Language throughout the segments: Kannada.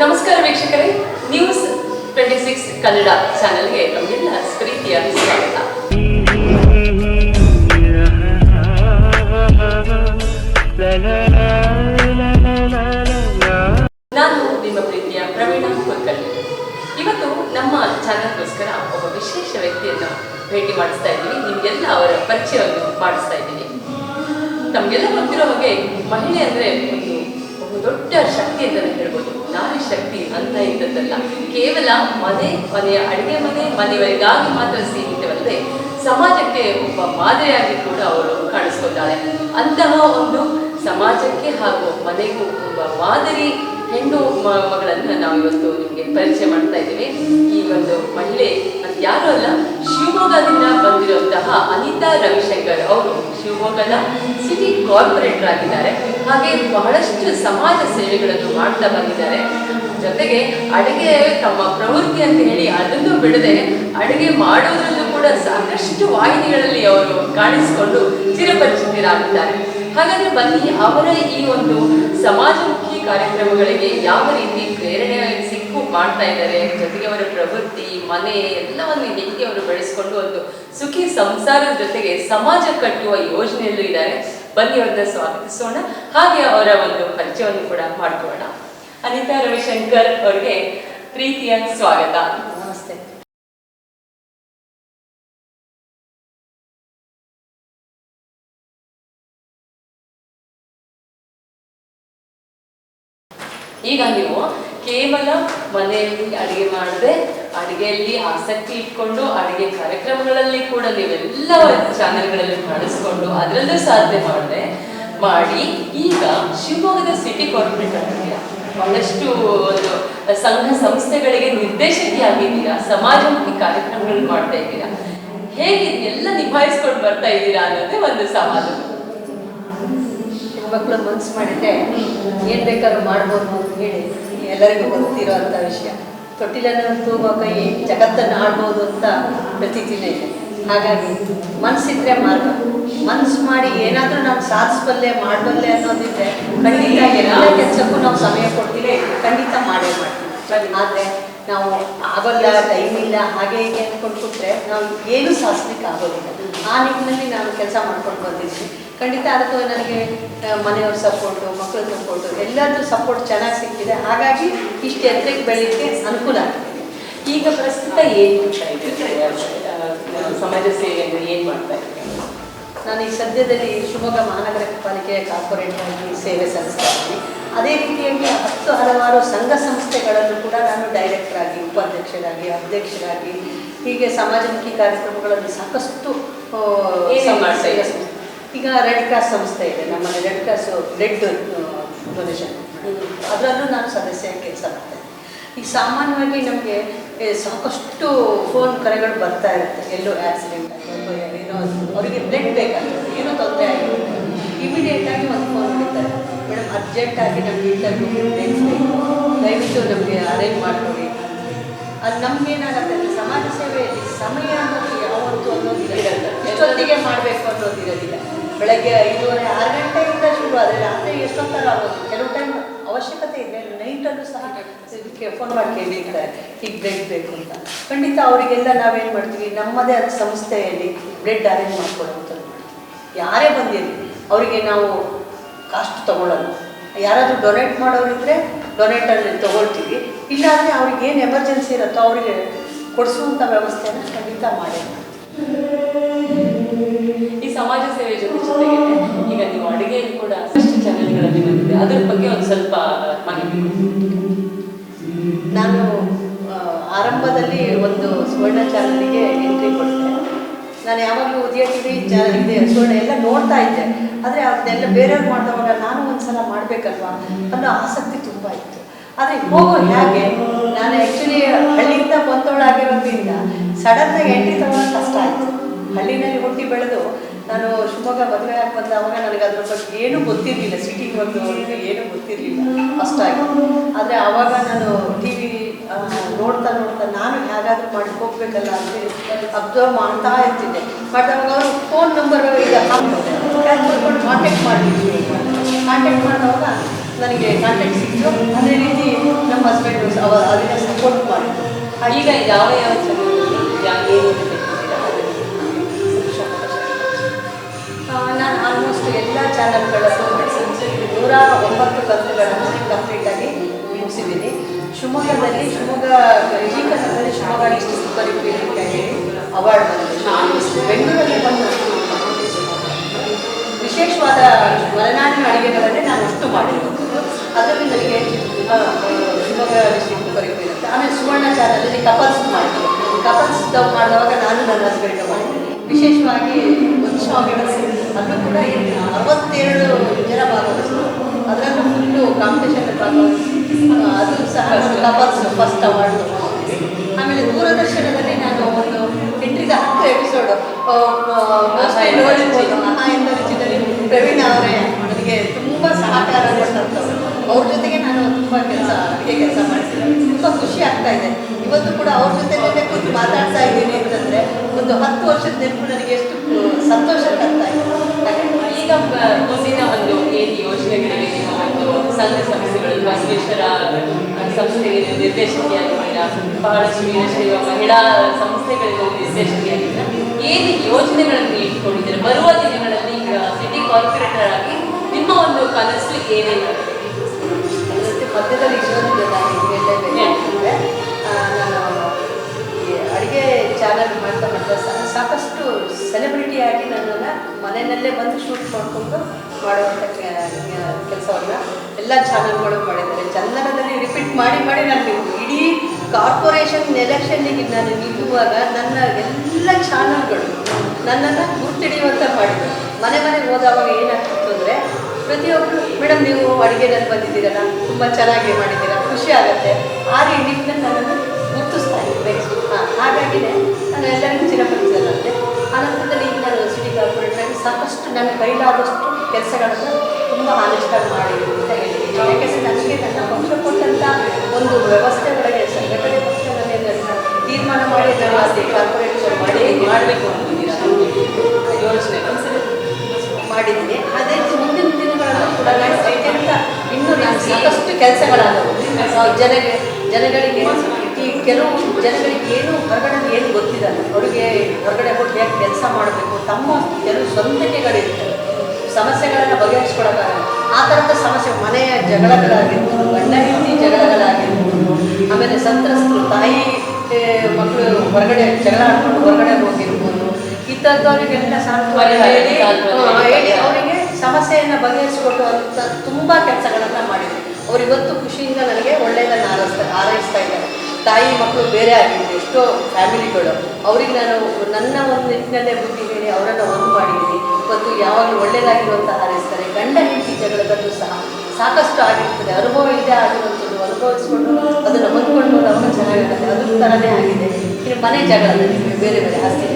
ನಮಸ್ಕಾರ ವೀಕ್ಷಕರೇ. ನ್ಯೂಸ್ ಟ್ವೆಂಟಿ ಸಿಕ್ಸ್ ಕನ್ನಡ ಚಾನೆಲ್ಗೆ ನಮಗೆಲ್ಲ ಪ್ರೀತಿಯ ಸ್ವಾಗತ. ನಾನು ನಿಮ್ಮ ಪ್ರೀತಿಯ ಪ್ರವೀಣ ಕುಲಕರ್ಣಿ. ಇವತ್ತು ನಮ್ಮ ಚಾನಲ್ಗೋಸ್ಕರ ಒಬ್ಬ ವಿಶೇಷ ವ್ಯಕ್ತಿಯನ್ನು ಭೇಟಿ ಮಾಡಿಸ್ತಾ ಇದ್ದೀನಿ. ನಿಮಗೆಲ್ಲ ಅವರ ಪರಿಚಯವನ್ನು ಮಾಡಿಸ್ತಾ ಇದ್ದೀನಿ. ನಮಗೆಲ್ಲ ಗೊತ್ತಿರೋ ಹಾಗೆ ಮಹಿಳೆ ಅಂದರೆ ಒಂದು ದೊಡ್ಡ ಶಕ್ತಿ ಅಂತಲೇ ಹೇಳ್ಬೋದು. ಅಂತ ಇದ್ದದ್ದಲ್ಲ. ಕೇವಲ ಮನೆ ಮನೆಯ ಅಡುಗೆ ಮನೆ, ಮನೆಯವರಿಗಾಗಿ ಮಾತ್ರ ಸೀಮಿತವಲ್ಲದೆ ಸಮಾಜಕ್ಕೆ ಒಬ್ಬ ಮಾದರಿಯಾಗಿ ಕೂಡ ಅವರು ಕಾಣಿಸ್ಕೊಳ್ತಾಳೆ ಅಂತಹ ಒಂದು ಸಮಾಜಕ್ಕೆ ಹಾಗೂ ಮನೆಗೂ ಒಬ್ಬ ಮಾದರಿ ಹೆಣ್ಣು ಮಗಳನ್ನು ನಾವು ಇವತ್ತು ನಿಮಗೆ ಪರಿಚಯ ಮಾಡ್ತಾ ಇದ್ದೀವಿ. ಈ ಒಂದು ಮಹಿಳೆ ಅದು ಯಾರು ಅಲ್ಲ, ಶಿವಮೊಗ್ಗದಿಂದ ಬಂದಿರುವಂತಹ ಅನಿತಾ ರವಿಶಂಕರ್ ಅವರು ಶಿವಮೊಗ್ಗದ ಸಿಟಿ ಕಾರ್ಪೊರೇಟರ್ ಆಗಿದ್ದಾರೆ. ಹಾಗೆ ಬಹಳಷ್ಟು ಸಮಾಜ ಸೇವೆಗಳನ್ನು ಮಾಡ್ತಾ ಬಂದಿದ್ದಾರೆ. ಜೊತೆಗೆ ಅಡುಗೆ ತಮ್ಮ ಪ್ರವೃತ್ತಿ ಅಂತ ಹೇಳಿ ಅದನ್ನು ಬಿಡದೆ ಅಡುಗೆ ಮಾಡೋದ್ರಲ್ಲೂ ಕೂಡ ಸಾಕಷ್ಟು ವಾಹಿನಿಗಳಲ್ಲಿ ಅವರು ಕಾಣಿಸಿಕೊಂಡು ಚಿರಪರಿಚಿತರಾಗಿದ್ದಾರೆ. ಹಾಗಾದ್ರೆ ಬನ್ನಿ, ಅವರ ಈ ಒಂದು ಸಮಾಜಮುಖಿ ಕಾರ್ಯಕ್ರಮಗಳಿಗೆ ಯಾವ ರೀತಿ ಪ್ರೇರಣೆ ಸಿಕ್ಕು ಮಾಡ್ತಾ ಇದ್ದಾರೆ, ಜೊತೆಗೆ ಅವರ ಪ್ರವೃತ್ತಿ, ಮನೆ ಎಲ್ಲವನ್ನು ಹೇಗೆ ಅವರು ಬೆಳೆಸ್ಕೊಂಡು ಒಂದು ಸುಖಿ ಸಂಸಾರದ ಜೊತೆಗೆ ಸಮಾಜ ಕಟ್ಟುವ ಯೋಜನೆಯಲ್ಲೂ ಇದ್ದಾರೆ. ಬನ್ನಿ ಅವ್ರನ್ನ ಸ್ವಾಗತಿಸೋಣ. ಹಾಗೆ ಅವರ ಒಂದು ಪರಿಚಯವನ್ನು ಕೂಡ ಮಾಡ್ಕೊಳ್ಳೋಣ. ಅನಿತಾ ರವಿಶಂಕರ್ ಅವರಿಗೆ ಪ್ರೀತಿಯ ಸ್ವಾಗತ. ನಮಸ್ತೆ. ಈಗ ನೀವು ಕೇವಲ ಮನೆಯಲ್ಲಿ ಅಡಿಗೆ ಮಾಡದೆ ಅಡಿಗೆಯಲ್ಲಿ ಆಸಕ್ತಿ ಇಟ್ಕೊಂಡು ಅಡಿಗೆ ಕಾರ್ಯಕ್ರಮಗಳಲ್ಲಿ ಕೂಡ ನೀವೆಲ್ಲ ಚಾನೆಲ್ಗಳಲ್ಲಿ ಮಾಡಿಸ್ಕೊಂಡು ಅದರಲ್ಲೂ ಸಾಧನೆ ಮಾಡಿದೆ ಮಾಡಿ ಈಗ ಶಿವಮೊಗ್ಗದ ಸಿಟಿ ಕಾರ್ಪೊರೇಟ್ ಬಹಳಷ್ಟು ಒಂದು ಸಂಘ ಸಂಸ್ಥೆಗಳಿಗೆ ನಿರ್ದೇಶಕಿಯಾಗಿದ್ದೀರಾ? ಸಮಾಜಮುಖಿ ಕಾರ್ಯಕ್ರಮಗಳು ಮಾಡ್ತಾ ಇದ್ದೀರಾ? ಹೇಗೆ ಎಲ್ಲ ನಿಭಾಯಿಸ್ಕೊಂಡು ಬರ್ತಾ ಇದ್ದೀರಾ ಅನ್ನೋದೇ ಒಂದು ಸವಾಲು. ಮಕ್ಕಳು ಮನ್ಸು ಮಾಡಿದ್ರೆ ಏನು ಬೇಕಾದ್ರೂ ಮಾಡ್ಬೋದು ಅಂತ ಹೇಳಿ ಎಲ್ಲರಿಗೂ ಗೊತ್ತಿರುವಂತ ವಿಷಯ. ತೊಟ್ಟಿಲನ್ನು ತೂಗೋ ಕೈ ಜಗತ್ತನ್ನು ಆಡ್ಬೋದು ಅಂತ ಪ್ರತೀತಿನೇ ಇದೆ. ಹಾಗಾಗಿ ಮನಸ್ಸಿದ್ರೆ ಮಾರ್ಗ. ಮನ್ಸು ಮಾಡಿ ಏನಾದರೂ ನಾವು ಸಾಧಿಸಬಲ್ಲೆ ಮಾಡಬಲ್ಲೆ ಅನ್ನೋದಿದ್ರೆ ಖಂಡಿತ ಎಲ್ಲ ಕೆಲಸಕ್ಕೂ ನಾವು ಸಮಯ ಕೊಡ್ತೀವಿ. ಖಂಡಿತ ಮಾಡೇ ಮಾಡ್ತೀವಿ. ಆದರೆ ನಾವು ಆಗೋಲ್ಲ ಟೈಮ್ ಇಲ್ಲ ಹಾಗೆ ಹೀಗೆ ಅಂದ್ಕೊಂಡು ಕೂತ್ರೆ ನಾವು ಏನು ಸಾಧಿಸ್ಲಿಕ್ಕೆ ಆಗೋದಿಲ್ಲ. ಆ ನಿಟ್ಟಿನಲ್ಲಿ ನಾನು ಕೆಲಸ ಮಾಡ್ಕೊಂಡು ಬಂದಿದ್ದೀನಿ ಖಂಡಿತ ಅದಕ್ಕೂ ನನಗೆ ಮನೆಯವ್ರ ಸಪೋರ್ಟು ಮಕ್ಕಳ ಸಪೋರ್ಟು ಎಲ್ಲರದ್ದು ಸಪೋರ್ಟ್ ಚೆನ್ನಾಗಿ ಸಿಕ್ಕಿದೆ. ಹಾಗಾಗಿ ಇಷ್ಟು ಎತ್ತರಕ್ಕೆ ಬೆಳೀಲಿಕ್ಕೆ ಅನುಕೂಲ ಆಗ್ತಿದೆ. ಈಗ ಪ್ರಸ್ತುತ ಏನು ಆ, ಸಮಾಜ ಸೇವೆಯನ್ನು ಏನು ಮಾಡ್ತಾ ಇದ್ದೀನಿ ನಾನು ಈ ಸದ್ಯದಲ್ಲಿ ಶಿವಮೊಗ್ಗ ಮಹಾನಗರ ಪಾಲಿಕೆಯ ಕಾರ್ಪೊರೇಟರ್ ಆಗಿ ಸೇವೆ ಸಲ್ಲಿಸ್ತಾ ಇದ್ದೀನಿ. ಅದೇ ರೀತಿಯಾಗಿ ಹತ್ತು ಹಲವಾರು ಸಂಘ ಸಂಸ್ಥೆಗಳನ್ನು ಕೂಡ ನಾನು ಡೈರೆಕ್ಟರ್ ಆಗಿ ಉಪಾಧ್ಯಕ್ಷರಾಗಿ ಅಧ್ಯಕ್ಷರಾಗಿ ಹೀಗೆ ಸಮಾಜಮುಖಿ ಕಾರ್ಯಕ್ರಮಗಳಲ್ಲಿ ಸಾಕಷ್ಟು ಮಾಡ್ತಾ? ಈಗ ರೆಡ್ ಕ್ರಾಸ್ ಸಂಸ್ಥೆ ಇದೆ ನಮ್ಮಲ್ಲಿ ರೆಡ್ ಕ್ರಾಸ್ ಬ್ಲೆಡ್ ಡೊನೇಷನ್ ಅದರಲ್ಲೂ ನಾನು ಸದಸ್ಯ ಕೆಲಸ ಮಾಡ್ತೇನೆ ಈಗ ಸಾಮಾನ್ಯವಾಗಿ ನಮಗೆ ಸಾಕಷ್ಟು ಫೋನ್ ಕರೆಗಳು ಬರ್ತಾ ಇರುತ್ತೆ. ಎಲ್ಲೋ ಆಕ್ಸಿಡೆಂಟ್ ಆಗಿ ಎಲ್ಲೋ ಏನೋ ಅವರಿಗೆ ಬ್ಲಡ್ ಬೇಕಾಗ್ತದೆ. ಏನೋ ತೊಂದರೆ ಆಗಿರುತ್ತೆ ಇಮಿಡಿಯೇಟ್ ಆಗಿ ಒಂದು ಫೋನ್ ಮಾಡ್ತಾರೆ ಮೇಡಮ್ ಅರ್ಜೆಂಟಾಗಿ ನಮಗೆ ಇಂಟರ್ವ್ಯೂ ಬೇಕು ದಯವಿಟ್ಟು ನಮಗೆ ಅರೇಂಜ್ ಮಾಡಿಕೊಡಿ ಅದು ನಮ್ಗೆ ಏನಾಗುತ್ತೆ ಅಂದರೆ ಸಮಾಜ ಸೇವೆಯಲ್ಲಿ ಸಮಯ ಅನ್ನೋದು ಯಾವತ್ತೂ ಅನ್ನೋದು ಇರಲ್ಲ ಎಷ್ಟೊತ್ತಿಗೆ ಮಾಡಬೇಕು ಅನ್ನೋದು ಇರೋದಿಲ್ಲ ಬೆಳಗ್ಗೆ ಐದೂವರೆ ಆರು ಗಂಟೆಯಿಂದ ಶುರು ಆದರೆ ರಾತ್ರಿ ಎಷ್ಟೊತ್ತರ ಆಗೋದು ಕೆಲವು ಟೈಮ್ ಅವಶ್ಯಕತೆ ಇದೆ ನೈಟಲ್ಲೂ ಸಹ ಇದಕ್ಕೆ ಫೋನ್ ಮಾಡಿ ಕೇಳಿರ್ತಾರೆ. ಈಗ ಬ್ರೆಡ್ ಬೇಕು ಅಂತ. ಖಂಡಿತ ಅವರಿಗೆಲ್ಲ ನಾವೇನು ಮಾಡ್ತೀವಿ? ನಮ್ಮದೇ ಆದ ಸಂಸ್ಥೆಯಲ್ಲಿ ಬ್ರೆಡ್ ಅರೇಂಜ್ ಮಾಡ್ಕೊಡುವಂಥದ್ದು ಯಾರೇ ಬಂದಿರಲಿ, ಅವರಿಗೆ ನಾವು ಕಾಸ್ಟ್ ತೊಗೊಳ್ಳೋದು ಯಾರಾದರೂ ಡೊನೇಟ್ ಮಾಡೋರಿದ್ರೆ ಡೊನೇಟಲ್ಲಿ ತೊಗೊಳ್ತೀವಿ. ಇಲ್ಲಾಂದರೆ ಅವ್ರಿಗೆ ಏನು ಎಮರ್ಜೆನ್ಸಿ ಇರುತ್ತೋ ಅವರಿಗೆ ಕೊಡಿಸುವಂಥ ವ್ಯವಸ್ಥೆಯನ್ನು ಖಂಡಿತ ಮಾಡಿ. ಈ ಸಮಾಜ ಸೇವೆ ಜೊತೆ ಜೊತೆಗೆ ಈಗ ನೀವು ಅಡುಗೆಯಲ್ಲಿ ಕೂಡ ಅಷ್ಟು ಚಾನೆಲ್ಗಳಲ್ಲಿ ಬಂದಿದೆ. ಅದ್ರ ಬಗ್ಗೆ ಒಂದು ಟಿ ಇದೆ ಸುವರ್ಣ ಎಲ್ಲ ನೋಡ್ತಾ ಇದ್ದೆ. ಆದರೆ ಅದನ್ನೆಲ್ಲ ಬೇರೆಯವ್ರು ಮಾಡಿದವಾಗ ನಾನು ಒಂದ್ಸಲ ಮಾಡಬೇಕಲ್ವಾ? ಅನ್ನೋ ಆಸಕ್ತಿ ತುಂಬ ಇತ್ತು. ಆದರೆ ಹೋಗೋ ಹೇಗೆ ನಾನು ಆ್ಯಕ್ಚುಲಿ ಹಳ್ಳಿಯಿಂದ ಬಂದವಳಾಗಿರೋದ್ರಿಂದ ಸಡನ್ನಾಗಿ ಎಂಟ್ರಿ ತಗೊಳ್ಳೋದು ಕಷ್ಟ ಆಯಿತು. ಹಳ್ಳಿನಲ್ಲಿ ಹುಟ್ಟಿ ಬೆಳೆದು ನಾನು ಶಿವಮೊಗ್ಗ ಮದುವೆ ಆಗಿ ಬಂದವಾಗ ನನಗೆ ಅದ್ರ ಬಗ್ಗೆ ಏನೂ ಗೊತ್ತಿರಲಿಲ್ಲ. ಸಿಟಿಗೆ ಬಗ್ಗೆ ಏನೂ ಗೊತ್ತಿರಲಿಲ್ಲ. ಅಷ್ಟಾಗಿ ಆದರೆ ಆವಾಗ ನಾನು ಟಿ ವಿ ನೋಡ್ತಾ ನೋಡ್ತಾ ನಾನು ಹೇಗಾದರೂ ಮಾಡಿ ಹೋಗ್ಬೇಕಲ್ಲ ಅಂತೇಳಿ ಅಬ್ಸರ್ವ್ ಮಾಡ್ತಾ ಇರ್ತಿದ್ದೆ. ಮಾಡಿದವಾಗ ಅವರು ಫೋನ್ ನಂಬರ್ ಈಗ ಹಾಕ್ಕೊಂಡು ಕಾಂಟ್ಯಾಕ್ಟ್ ಮಾಡಿದ್ವಿ ಕಾಂಟ್ಯಾಕ್ಟ್ ಮಾಡಿದಾಗ ನನಗೆ ಕಾಂಟ್ಯಾಕ್ಟ್ ಸಿಕ್ತು ಅದೇ ರೀತಿ ನಮ್ಮ ಹಸ್ಬೆಂಡ್ ಅವ ಅದನ್ನ ಸಪೋರ್ಟ್ ಮಾಡಿದ್ರು. ಈಗ ಯಾವ ಯಾವ ಆ, ನಾನು ಆಲ್ಮೋಸ್ಟ್ ಎಲ್ಲ ಚಾನಲ್ಗಳಲ್ಲೂ ನೂರ ಒಂಬತ್ತು ಕಂತುಗಳನ್ನು ಕಂಪ್ಲೀಟಾಗಿ ಮುಗಿಸಿದ್ದೀನಿ. ಶಿವಮೊಗ್ಗದಲ್ಲಿ ಶಿವಮೊಗ್ಗ ಈ ಕನ್ನಡದಲ್ಲಿ ಶಿವಮೊಗ್ಗ ಡಿಸ್ಟ್ರಿಕ್ಟ್ ಸೂಪರ್ ಅವಾರ್ಡ್ ಬೆಂಗಳೂರಲ್ಲಿ ಬಂದು ವಿಶೇಷವಾದ ಮಲೆನಾಡಿನ ಅಡುಗೆಗಳನ್ನೇ ನಾನು ಅಷ್ಟು ಮಾಡಿರುವಂಥದ್ದು ಅದರಲ್ಲಿ ನನಗೆ ಶಿವಮೊಗ್ಗ ಡಿಸ್ಟ್ರಿಕ್ಟ್ ಇಂಪೀರಿಯಂಟ್ ಆಮೇಲೆ ಸುವರ್ಣ ಚಾನಲಲ್ಲಿ ಕಪಲ್ಸ್ ಮಾಡ್ತೀನಿ ಕಪಲ್ಸ್ ಮಾಡಿದವಾಗ ನಾನು ನನ್ನ ಹಸ್ಬೆಂಡ್ ಮಾಡಿದ್ದೀನಿ ವಿಶೇಷವಾಗಿ ಉತ್ಸವಗಳಲ್ಲಿ ಅಲ್ಲೂ ಕೂಡ ಅರವತ್ತೇಳು ಜನ ಭಾಗವಹಿಸಿದ್ರು ಅದರಲ್ಲೂ ಫುಲ್ಲು ಕಾಂಪಿಟೇಷನ್ ಭಾಗವಹಿಸಿ ಅದು ಸಹ ಕಪಲ್ಸ್ ಫಸ್ಟ್ ಅವಾರ್ಡ್ ಆಮೇಲೆ ದೂರದರ್ಶನದಲ್ಲಿ ಎಪಿಸೋಡ್ ರುಚಿನಲ್ಲಿ ಪ್ರವೀಣ್ ಅವರೇ ನನಗೆ ತುಂಬ ಸಹಕಾರ ಕೊಟ್ಟಂಥವ್ರು ಅವ್ರ ಜೊತೆಗೆ ನಾನು ತುಂಬ ಕೆಲಸ ಅಡುಗೆ ಕೆಲಸ ಮಾಡ್ತೀನಿ ತುಂಬ ಖುಷಿ ಆಗ್ತಾ ಇದೆ. ಇವತ್ತು ಕೂಡ ಅವ್ರ ಜೊತೆ ಕೂತು ಮಾತಾಡ್ತಾ ಇದ್ದೀನಿ ಅಂತಂದರೆ ಒಂದು ಹತ್ತು ವರ್ಷದ ನೆನಪು ನನಗೆ ಎಷ್ಟು ಸಂತೋಷ ಅಂತ ಇದೆ. ಈಗ ಮುಂದಿನ ಒಂದು ಏನು ಯೋಜನೆಗಳಿಗೆ ಒಂದು ಸಂಘ ಸಂಸ್ಥೆಗಳು ಬಸವೇಶ್ವರ ಸಂಸ್ಥೆಗೆ ನೀವು ಬಹಳಷ್ಟು ವೀರಶೈವ ಮಹಿಳಾ ಸಂಸ್ಥೆಗಳಿಗೆ ನಿರ್ದೇಶಕಿಯಾಗಿದ್ದೀರಾ ಏನು ಯೋಜನೆಗಳನ್ನು ಇಟ್ಕೊಂಡಿದ್ದೀರಾ ಬರುವ ದಿನಗಳಲ್ಲಿ ಈಗ ಸಿಟಿ ಕಾರ್ಪೊರೇಟರ್ ಆಗಿ ನಿಮ್ಮ ಒಂದು ಕನಸು ಏನೇನು ಮಧ್ಯದಲ್ಲಿ ಈ ಅಡುಗೆ ಚಾನಲ್ ಮಾಡ್ತಾ ಮಾಡ್ತಾ ಸಾಕಷ್ಟು ಸೆಲೆಬ್ರಿಟಿ ಆಗಿ ನನ್ನನ್ನು ಮನೆಯಲ್ಲೇ ಬಂದು ಶೂಟ್ ಮಾಡಿಕೊಂಡು ಮಾಡುವಂಥ ಕೆಲಸವನ್ನು ಎಲ್ಲ ಚಾನಲ್ಗಳು ಮಾಡಿದ್ದಾರೆ. ಚಂದನದಲ್ಲಿ ರಿಪೀಟ್ ಮಾಡಿ ಮಾಡಿ ನಾನು ಇಡೀ ಕಾರ್ಪೊರೇಷನ್ ಎಲೆಕ್ಷನ್ನಿಗೆ ನಾನು ನಿಲ್ಲುವಾಗ ನನ್ನ ಎಲ್ಲ ಚಾನಲ್ಗಳು ನನ್ನನ್ನು ಗುರ್ತಿಡಿಯುವಂತ ಮಾಡಿದ್ರು. ಮನೆ ಮನೆಗೆ ಹೋದವಾಗ ಏನಾಗ್ತಿತ್ತು ಅಂದರೆ ಪ್ರತಿಯೊಬ್ಬರು ಮೇಡಮ್, ನೀವು ಅಡುಗೆನಲ್ಲಿ ಬಂದಿದ್ದೀರಲ್ಲ, ತುಂಬ ಚೆನ್ನಾಗಿ ಮಾಡಿದ್ದೀರ, ಖುಷಿ ಆಗುತ್ತೆ. ಆ ರೀತಿಯಿಂದ ನನ್ನನ್ನು ಗುರುತಿಸ್ತಾ ಇದ್ದೆ. ಹಾಂ ನಾನು ಎಲ್ಲರಿಗೂ ಚಿರಪಡಿಸಲ್ಲ ಆನಂತರದಲ್ಲಿ ಈಗ ನಾನು ಸಿಟಿ ಕಾರ್ಪೊರೇಟ್ ಸಾಕಷ್ಟು ನನ್ನ ಕೈಲಾದಷ್ಟು ಕೆಲಸಗಳನ್ನು ತುಂಬ ಆನೆಸ್ಟಾಗಿ ಮಾಡಿ ಅಂತ ಹೇಳಿದ್ದೀನಿ ಯಾಕೆಂದರೆ ನನಗೆ ನನ್ನ ಪಕ್ಷ ಕೊಟ್ಟಂಥ ಒಂದು ವ್ಯವಸ್ಥೆ ಒಳಗೆ ಸಂಘಟನೆ ಪಕ್ಷದಲ್ಲಿ ತೀರ್ಮಾನ ಮಾಡಿ ವ್ಯವಸ್ಥೆ ಕಾರ್ಪೊರೇಷನ್ ಮಾಡಿ ಮಾಡಬೇಕು ಅಂತ ಯೋಚನೆ ಮಾಡಿದ್ದೀನಿ. ಅದೇ ಮುಂದಿನ ದಿನಗಳನ್ನು ಕೂಡ ನಾನು ಅತ್ಯಂತ ಇನ್ನೂ ನಾನು ಸಾಕಷ್ಟು ಕೆಲಸಗಳಾದವು. ಜನಗೆ, ಜನಗಳಿಗೆ ಈ ಕೆಲವು ಜನಗಳಿಗೆ ಏನು ಹೊರಗಡೆ ಏನು ಗೊತ್ತಿರಲ್ಲ ಅವರಿಗೆ ಹೊರಗಡೆ ಹೋಗಿ ಹೇಗೆ ಕೆಲಸ ಮಾಡಬೇಕು, ತಮ್ಮ ಕೆಲವು ಸ್ವಂತಿಕೆಗಳಿರ್ತವೆ ಸಮಸ್ಯೆಗಳನ್ನು ಬಗೆಹರಿಸ್ಕೊಳಕ್ಕಾಗಲ್ಲ ಆ ಥರದ ಸಮಸ್ಯೆ ಮನೆಯ ಜಗಳಗಳಾಗಿರ್ಬೋದು ಗಂಡ ಹೆಂಡತಿ ಜಗಳಗಳಾಗಿರ್ಬೋದು ಆಮೇಲೆ ಸಂತ್ರಸ್ತರು ತಾಯಿ ಮಕ್ಕಳು ಹೊರಗಡೆ ಜಗಳ ಆಡ್ಕೊಂಡು ಹೊರಗಡೆ ಹೋಗಿರ್ಬೋದು ಈ ಥರದವರಿಗೆಲ್ಲ ಹೇಳಿ ಅವರಿಗೆ ಸಮಸ್ಯೆಯನ್ನು ಬಗೆಹರಿಸಿಕೊಟ್ಟು ಅಂತ ತುಂಬ ಕೆಲಸಗಳನ್ನು ಮಾಡಿದೆ ಅವ್ರು ಇವತ್ತು ಖುಷಿಯಿಂದ ನನಗೆ ಒಳ್ಳೆಯದನ್ನ ಆರೈಸ್ತಾ ಆರೈಸ್ತಾ ಇದ್ದಾರೆ. ತಾಯಿ ಮಕ್ಕಳು ಬೇರೆ ಆಗಿದೆ ಎಷ್ಟೋ ಫ್ಯಾಮಿಲಿಗಳು. ಅವ್ರಿಗೆ ನಾನು ನನ್ನ ಒಂದು ನಿಟ್ಟಿನಲ್ಲೇ ಬುದ್ಧಿ ಹೇಳಿ ಅವರನ್ನು ಒಂದು ಮಾಡಿದ್ದೀನಿ ಮತ್ತು ಯಾವಾಗಲೂ ಒಳ್ಳೆಯದಾಗಿರುವಂತಹ ಹಾರೈಸ್ತಾರೆ ಗಂಡ ಹೆಂಡತಿ ಜಗಳದಲ್ಲೂ ಸಹ ಸಾಕಷ್ಟು ಆಗಿರ್ತದೆ. ಅನುಭವ ಇದೆ ಆಗಿರುವಂಥದ್ದು ಅನುಭವಿಸ್ಕೊಂಡು ಅದನ್ನು ಹೊಂದ್ಕೊಂಡು ಹೋದವಾಗ ಚೆನ್ನಾಗಿರುತ್ತೆ ಅದ್ರ ಥರನೇ ಆಗಿದೆ. ಇನ್ನು ಮನೆ ಜಗಳದಲ್ಲಿ ಬೇರೆ ಬೇರೆ ಆಸ್ತಿ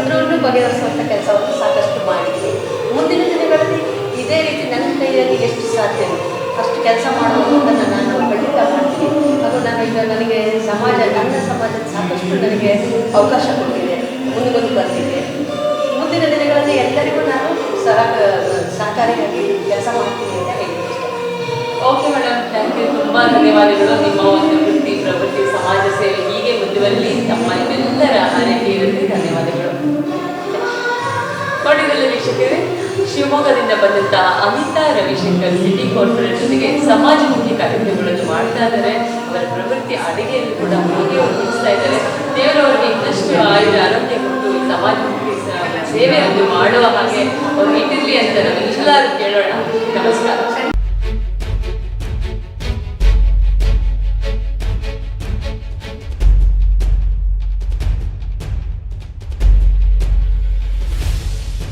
ಅದರಲ್ಲೂ ಬಗೆಹರಿಸುವಂಥ ಕೆಲಸವನ್ನು ಸಾಕಷ್ಟು ಮಾಡಿದ್ದೀನಿ ಮುಂದಿನ ದಿನಗಳಲ್ಲಿ ಇದೇ ರೀತಿ ನನ್ನ ಕೈಯಲ್ಲಿ ಎಷ್ಟು ಸಾಧ್ಯ ಅಷ್ಟು ಕೆಲಸ ಮಾಡುವುದನ್ನು ನಾನು ಖಂಡಿತ ಮಾಡ್ತೀನಿ. ಅದು ನನಗೆ ಸಮಾಜ, ಕನ್ನಡ ಸಮಾಜದ ಸಾಕಷ್ಟು ನನಗೆ ಅವಕಾಶ ಕೊಟ್ಟಿದೆ ಮುಂದೆ ಮುಂದೆ ಬರ್ತಿದೆ ಮುಂದಿನ ದಿನಗಳಲ್ಲಿ ಎಲ್ಲರಿಗೂ ನಾನು ಸಹ, ಸಹಕಾರಿಯಾಗಿ ಕೆಲಸ ಮಾಡ್ತೀನಿ ಅಂತ ಇಷ್ಟೇ. ಓಕೆ ಮೇಡಮ್ ಥ್ಯಾಂಕ್ ಯು ತುಂಬ ಧನ್ಯವಾದಗಳು. ನಿಮ್ಮ ಒಂದು ವೃತ್ತಿ, ಪ್ರವೃತ್ತಿ, ಸಮಾಜ ಸೇವೆ ಹೀಗೆ ಮುಂದುವರಲಿ. ತಮ್ಮ ನಿಮ್ಮೆಲ್ಲರ ಆರೈಕೆ ಇರುತ್ತೆ ಧನ್ಯವಾದಗಳು. ಕೊಡಿಗಲ್ಲ ವೀಕ್ಷಕರೇ, ಶಿವಮೊಗ್ಗದಿಂದ ಬಂದಂತಹ ಅಮಿತಾ ರವಿಶಂಕರ್ ಸಿಟಿ ಕಾರ್ಪೊರೇಟ್ ಜೊತೆಗೆ ಸಮಾಜಮುಖಿ ಕಾರ್ಯಕ್ರಮಗಳನ್ನು ಮಾಡ್ತಾ ಇದ್ದಾರೆ. ಅವರ ಪ್ರವೃತ್ತಿ ಅಡಿಗೆಯಲ್ಲಿ ಕೂಡ ಹೀಗೆ ಮುಗಿಸ್ತಾ ಇದ್ದಾರೆ. ದೇವರವರಿಗೆ ಇನ್ನಷ್ಟು ಆಯುಧ ಆರೋಗ್ಯ ಕೊಟ್ಟು ಈ ಸಮಾಜಮುಖಿ ಸೇವೆಯನ್ನು ಮಾಡುವ ಹಾಗೆ ಅವರು ಇಟ್ಟಿರಲಿ ಅಂತ ನಾವೆಲ್ಲರೂ ಕೇಳೋಣ. ನಮಸ್ಕಾರ.